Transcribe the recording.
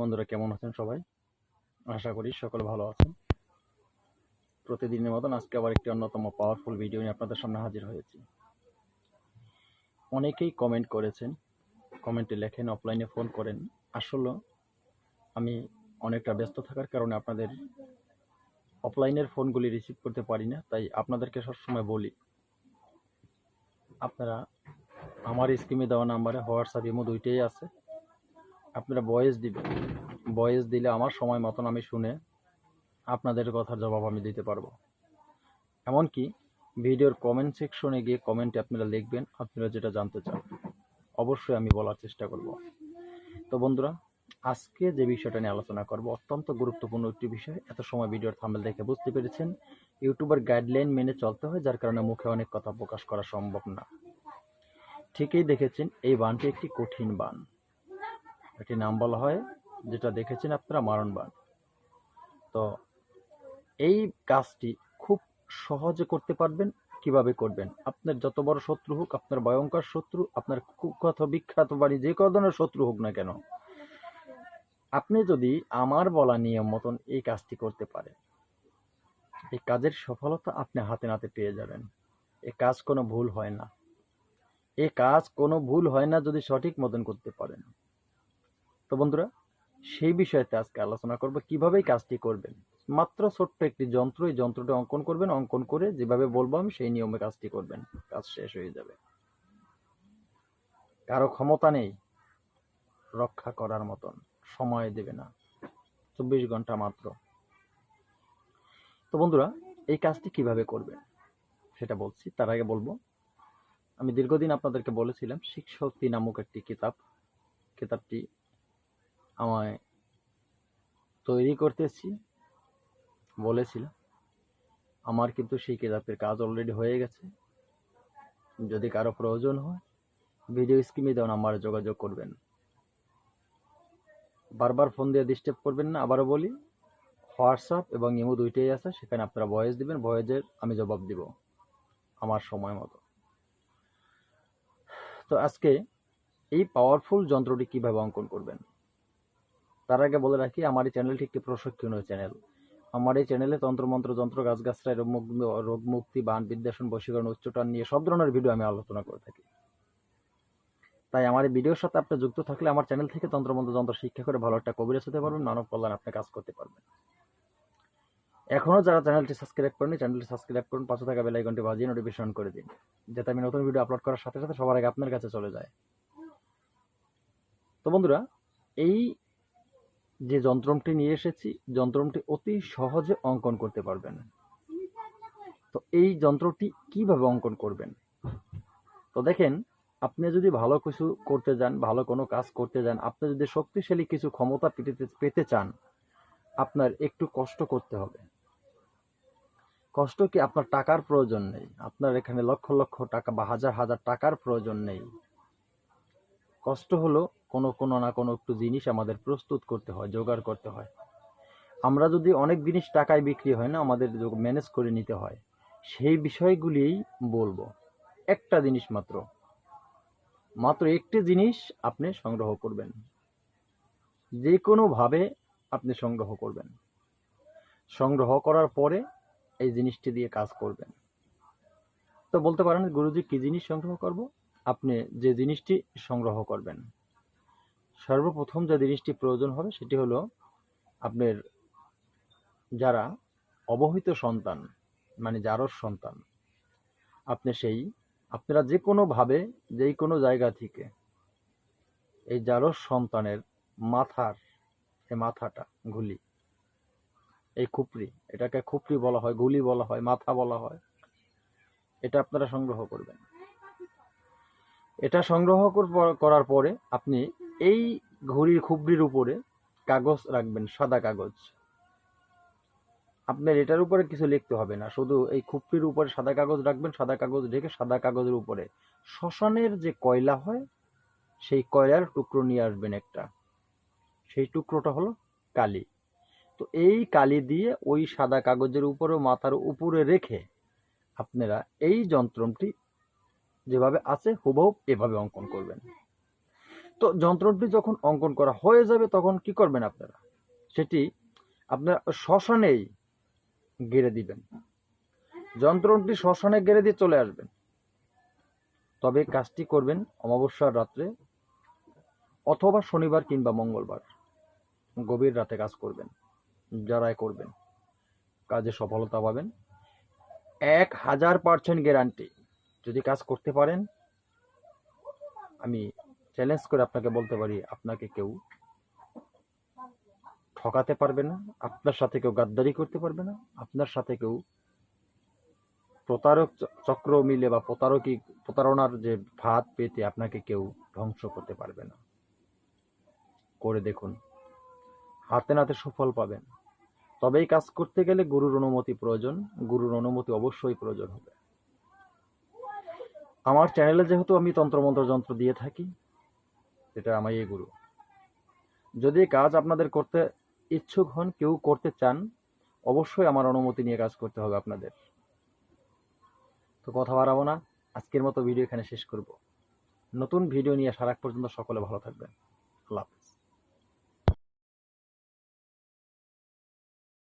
বন্ধুরা কেমন আছেন সবাই? আশা করি সকলে ভালো আছেন। প্রতিদিনের মতন আজকে আবার একটি অন্যতম পাওয়ারফুল ভিডিও নিয়ে আপনাদের সামনে হাজির হয়েছি। অনেকেই কমেন্ট করেছেন কমেন্টে লেখেন অফলাইনে ফোন করেন। আসলে আমি অনেকটা ব্যস্ত থাকার কারণে আপনাদের অফলাইনের ফোনগুলি রিসিভ করতে পারি না, তাই আপনাদেরকে সবসময় বলি, আপনারা আমার স্কিমে দেওয়া নাম্বারে হোয়াটসঅ্যাপ ইমো দুইটাই আছে। আপনারা ভয়েস দিবেন। ভয়েস দিলে আমার সময় মতন আমি শুনে আপনাদের কথার জবাব আমি দিতে পারব। এমনকি ভিডিওর কমেন্ট সেকশনে গিয়ে কমেন্টে আপনারা লিখবেন, আপনারা যেটা জানতে চান। অবশ্যই আমি বলার চেষ্টা করব। তো বন্ধুরা, আজকে যে বিষয়টা নিয়ে আলোচনা করব, অত্যন্ত গুরুত্বপূর্ণ একটি বিষয়। এত সময় ভিডিওর থামেল দেখে বুঝতে পেরেছেন ইউটিউবার গাইডলাইন মেনে চলতে হয়, যার কারণে মুখে অনেক কথা প্রকাশ করা সম্ভব না। ঠিকই দেখেছেন, এই বানটি একটি কঠিন বান। একটি নাম বলা হয়, যেটা দেখেছেন আপনারা মারণ বান তো এই কাজটি খুব সহজে করতে পারবেন, কীভাবে করবেন? আপনার যত বড় শত্রু হোক, আপনার ভয়ঙ্কর শত্রু, আপনার কুখ্যাত, বিখ্যাত বাড়ি যে কোনো ধরনের শত্রু হোক না কেন, আপনি যদি আমার বলা নিয়ম মতন এই কাজটি করতে পারেন, এই কাজের সফলতা আপনি হাতে নাতে পেয়ে যাবেন। এ কাজ কোনো ভুল হয় না। এ কাজ কোনো ভুল হয় না যদি সঠিক মতন করতে পারেন। তো বন্ধুরা, সেই বিষয়তে আজকে আলোচনা করব কীভাবে কাজটি করবেন। মাত্র ছোট্ট একটি যন্ত্র, এই যন্ত্রটি অঙ্কন করবেন, অঙ্কন করে যেভাবে বলব আমি সেই নিয়মে কাজটি করবেন। কাজ শেষ হয়ে যাবে। কারও ক্ষমতা নেই, রক্ষা করার মতন, সময় দেবে না। চব্বিশ ঘণ্টা মাত্র। তো বন্ধুরা, এই কাজটি কীভাবে করবেন সেটা বলছি। তার আগে বলব, আমি দীর্ঘদিন আপনাদেরকে বলেছিলাম শিক্ষশক্তি নামক একটি কিতাব, কিতাবটি আমায় তৈরি করতেছি বলেছিলাম আমার কিন্তু সেই কিতাবের কাজ অলরেডি হয়ে গেছে। যদি কারও প্রয়োজন হয় ভিডিও স্ক্রিনে দেওয়া আমার যোগাযোগ করবেন। বারবার ফোন দিয়ে ডিস্টার্ব করবেন না, আবারও বলি, হোয়াটসঅ্যাপ এবং ইমো দুইটাই আছে, সেখানে আপনারা ভয়েস দিবেন ভয়েসের আমি জবাব দিব আমার সময় মতো। তো আজকে এই পাওয়ারফুল যন্ত্রটি কীভাবে অঙ্কন করবেন? তার আগে বলে রাখি আমার এই চ্যানেলটি একটি প্রশিক্ষণীয় চ্যানেল আমার এই চ্যানেলে তন্ত্রমন্ত্র, যন্ত্র গাছগাছরায় রোগ মুক্তি বান বিদ্যাসন বশীকরণ উচ্চটান নিয়ে সব ধরনের ভিডিও আমি আলোচনা করে থাকি। তাই আমার এই ভিডিওর সাথে আপনি যুক্ত থাকলে আমার চ্যানেল থেকে তন্ত্রমন্ত্র, যন্ত্র শিক্ষা করে ভালো একটা কবিরাজ হতে পারবেন, মানব কল্যাণ আপনি কাজ করতে পারবেন। এখনও যারা চ্যানেলটি সাবস্ক্রাইব করেনি চ্যানেলটি সাবস্ক্রাইব করুন, পাশে থাকা বেল আইকনটি বাজিয়ে নোটিফিকেশন করে দিন, যাতে আমি নতুন ভিডিও আপলোড করার সাথে সাথে সবার আগে আপনার কাছে চলে যায়। তো বন্ধুরা, এই যে যন্ত্রটি নিয়ে এসেছি যন্ত্রটি অতি সহজে অঙ্কন করতে পারবেন। তো এই যন্ত্রটি কীভাবে অঙ্কন করবেন? তো দেখেন, আপনি যদি ভালো কিছু করতে যান, ভালো কোনো কাজ করতে যান, আপনি যদি শক্তিশালী কিছু ক্ষমতা পেতে পেতে চান, আপনার একটু কষ্ট করতে হবে। কষ্ট কি আপনার টাকার প্রয়োজন নেই? আপনার এখানে লক্ষ লক্ষ টাকা বা হাজার হাজার টাকার প্রয়োজন নেই। কষ্ট হলো কোনো কোনো না কোনো একটু জিনিস আমাদের প্রস্তুত করতে হয়, জোগাড় করতে হয়। আমরা যদি অনেক জিনিস টাকায় বিক্রি হয় না, আমাদের ম্যানেজ করে নিতে হয়, সেই বিষয়গুলিই বলব। একটা জিনিস মাত্র। মাত্র একটি জিনিস আপনি সংগ্রহ করবেন। যে কোনোভাবে আপনি সংগ্রহ করবেন। সংগ্রহ করার পরে এই জিনিসটি দিয়ে কাজ করবেন। তো বলতে পারেন, গুরুজি, কি জিনিস সংগ্রহ করব? আপনি যে জিনিসটি সংগ্রহ করবেন। সর্বপ্রথম যে জিনিসটি প্রয়োজন হবে সেটি হলো আপনার যারা অবহিত সন্তান মানে যারর সন্তান, আপনি সেই, আপনারা যে কোনোভাবে যেই কোনো জায়গা থেকে এই যারর সন্তানের মাথার এই মাথাটা, গুলি, এই খুপড়ি, এটাকে খুপড়ি বলা হয়, গুলি বলা হয়, মাথা বলা হয়, এটা আপনারা সংগ্রহ করবেন। এটা সংগ্রহ কর- করার পরে আপনি এই ঘড়ির খুবড়ির উপরে কাগজ রাখবেন, সাদা কাগজ। আপনার এটার উপরে কিছু লিখতে হবে না, শুধু এই খুপড়ির উপরে সাদা কাগজ রাখবেন, সাদা কাগজ ঢেকে সাদা কাগজের উপরে। শ্মশানের যে কয়লা হয়, সেই কয়লার টুকরো নিয়ে আসবেন একটা। সেই টুকরোটা হলো কালি। তো এই কালি দিয়ে ওই সাদা কাগজের উপরে মাথার উপরে রেখে আপনারা এই যন্ত্রটি যেভাবে আছে, হুবহু এভাবে অঙ্কন করবেন। তো যন্ত্রটি যখন অঙ্কন করা হয়ে যাবে, তখন কি করবেন আপনারা? সেটি আপনারা শ্মশানেই গেড়ে দিবেন। যন্ত্রটি শ্মশানে গেড়ে দিয়ে চলে আসবেন। তবে কাজটি করবেন অমাবস্যার রাত্রে অথবা শনিবার কিংবা মঙ্গলবার। গভীর রাতে কাজ করবেন, যারাই করবেন। কাজে সফলতা পাবেন। এক হাজার পার্সেন্ট গ্যারান্টি। যদি কাজ করতে পারেন, আমি চ্যালেঞ্জ করে আপনাকে বলতে পারি, আপনাকে কেউ ঠকাতে পারবে না, আপনার সাথে কেউ গাদ্দারি করতে পারবে না, আপনার সাথে কেউ প্রতারক চক্র মিলে বা প্রতারকী, প্রতারণার যে ভাত পেতে আপনাকে কেউ ধ্বংস করতে পারবে না। করে দেখুন, হাতে নাতে সুফল পাবেন। তবেই কাজ করতে গেলে গুরুর অনুমতি প্রয়োজন, গুরুর অনুমতি অবশ্যই প্রয়োজন হবে। আমার চ্যানেলে যেহেতু আমি তন্ত্রমন্ত্র যন্ত্র দিয়ে থাকি এটা আমারই গুরু। যদি কাজ আপনাদের করতে ইচ্ছুক হন, কেউ করতে চান, অবশ্যই আমার অনুমতি নিয়ে কাজ করতে হবে আপনাদের। তো কথা বাড়াবো না, আজকের মতো ভিডিও এখানে শেষ করব। নতুন ভিডিও নিয়ে সারা পর্যন্ত সকলে ভালো থাকবেন। লাভ